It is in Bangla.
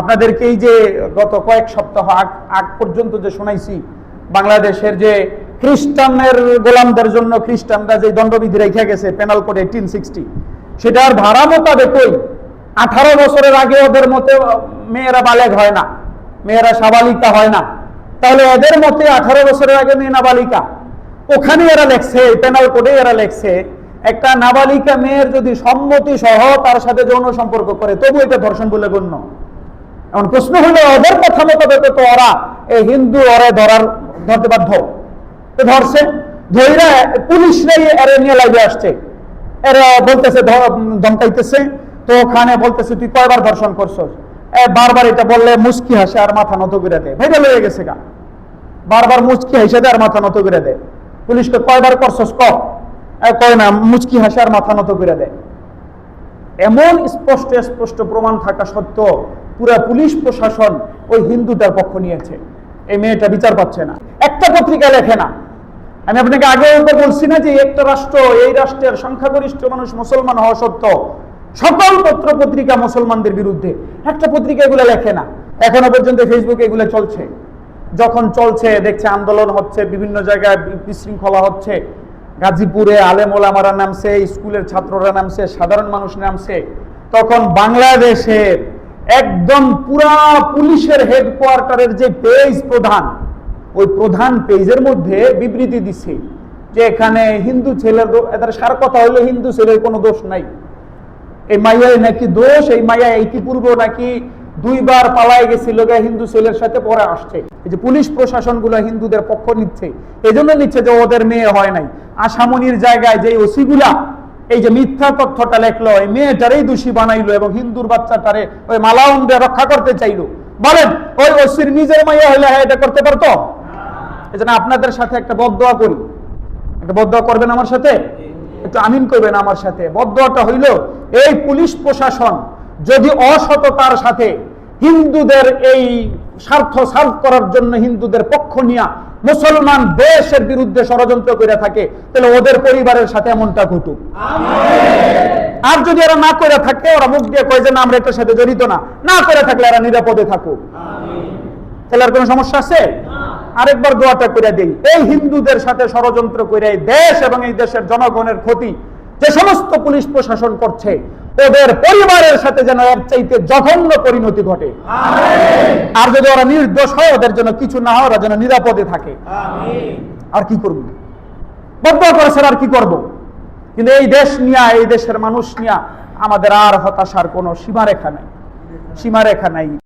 আপনাদেরকে এই যে গত কয়েক সপ্তাহ আগ পর্যন্ত যে শোনাইছি, বাংলাদেশের যে খ্রিস্টানের গোলামদের জন্য খ্রিস্টানরা যে দণ্ডবিধি রেখে গেছে পেনাল কোড এইটিন সিক্সটি সেটার ধারা মোতাবেকই আঠারো বছরের আগে ওদের মতে মেয়েরা বালেগ হয় না, মেয়েরা সাবালিকা হয় না। তাহলে এদের মতে আঠারো বছরের আগে মেয়ে নাবালিকা। ওখানে এরা লেখছে পেনাল কোডে এরা লেখছে, একটা নাবালিকা মেয়ের যদি সম্মতি সহ তার সাথে যৌন সম্পর্ক করে, তবু এটা ধর্ষণ বলে গণ্য। এখন প্রশ্ন হলো ওদের কথা মোতাবেক তো ওরা, এই হিন্দু ওরে ধরার ধরতে বাধ্য। ধরছে ধৈরা পুলিশরাই এরে নিয়ে লাইভে আসছে। এরা বলতেছে ধমকাইতেছে। তো ওখানে বলতেছে, তুই কয়বার ধর্ষণ করছস? বারবার এটা বললে মুস্কি হাসে আর মাথা নত করে দেয়। ভাইরাল হয়ে গেছে গা। বারবার মুচকি হাসে দেয় আর মাথা নত করে দেয়। পুলিশকে কয়বার করছস ক? কয় না, মুচকি হাসে আর মাথা নত করে দেয়। এমন স্পষ্ট স্পষ্ট প্রমাণ থাকা সত্ত্বেও পুরা পুলিশ প্রশাসন ওই হিন্দুটার পক্ষ নিয়েছে। এই মেয়েটা বিচার পাচ্ছে না। একটা পত্রিকা লেখে না। আমি আপনাকে আগে একবার বলছি না যে একটা রাষ্ট্র, এই রাষ্ট্রের সংখ্যাগরিষ্ঠ মানুষ মুসলমান হওয়া সত্ত্বেও সকল পত্র পত্রিকা মুসলমানদের বিরুদ্ধে। একটা পত্রিকা এগুলো লেখে না। এখনও পর্যন্ত ফেসবুকে এগুলো চলছে। যখন চলছে, দেখছে আন্দোলন হচ্ছে, বিভিন্ন জায়গায় বিশৃঙ্খলা হচ্ছে। গাজীপুরে আলেম ওলামারা নামছে, স্কুলের ছাত্ররা নামছে, সাধারণ মানুষ নামছে। তখন বাংলাদেশের একদম পুরা পুলিশের হেডকোয়ার্টারের যে পেজ প্রধান, ওই প্রধান পেজের মধ্যে বিবৃতি দিচ্ছে যে এখানে হিন্দু ছেলের এদের সার কথা হলো হিন্দু ছেলের কোনো দোষ নাই। এই মাইয়ায় নাকি দোষ, এই মাইয়া ইতিপূর্ব নাকি দুইবার পালায় গেছিল হিন্দু ছেলের সাথে পরে আসছে। এই যে পুলিশ প্রশাসনগুলো হিন্দুদের পক্ষ নিচ্ছে এই জন্য নিচ্ছে যে ওদের মেয়ে হয় নাই। আসামনির জায়গায় যে ওসিগুলা এই যে মিথ্যা তথ্যটা লেখলো এই মেয়েটারেই দোষী বানাইলো এবং হিন্দুর বাচ্চাটারে ওই মালাউন্ডে রক্ষা করতে চাইলো। বলেন, ওই ওসির নিজের মাইয়া হইলে হ্যাঁ এটা করতে পারতো? এই জন্য আপনাদের সাথে একটা বদয়া করি। একটা বদয়া করবেন আমার সাথে? একটু আমিন করবেন আমার সাথে। বদয়াটা হইল, এই পুলিশ প্রশাসন যদি অসততার সাথে হিন্দুদের এই স্বার্থ সার্ভ করার জন্য হিন্দুদের পক্ষ নিয়া মুসলমান দেশের বিরুদ্ধে ষড়যন্ত্র করে থাকে তাহলে ওদের পরিবারের সাথে এমনটা ঘটুক। আর যদি এরা না করে থাকে ওরা মুখ দিয়ে কয় যে না আমরা এটার সাথে জড়িত না না করে থাকলে এরা নিরাপদে থাকুক। তাহলে আর কোনো সমস্যা আছে? আরেকবার দোয়াটা করে দেই এই হিন্দুদের সাথে ষড়যন্ত্র করে এই দেশ এবং এই দেশের জনগণের ক্ষতি যে সমস্ত পুলিশ প্রশাসন করছে ওদের পরিবারের সাথে যেন এর চাইতে জঘন্য পরিণতি ঘটে। আর যদি ওরা নির্দোষ হয় ওদের জন্য কিছু না হয় ওরা যেন নিরাপদে থাকে। আর কি করব? বদ্ধ করেছে আর কি করব? কিন্তু এই দেশ নিয়ে এই দেশের মানুষ নিয়ে আমাদের আর হতাশার কোনো সীমারেখা নাই। সীমারেখা নাই।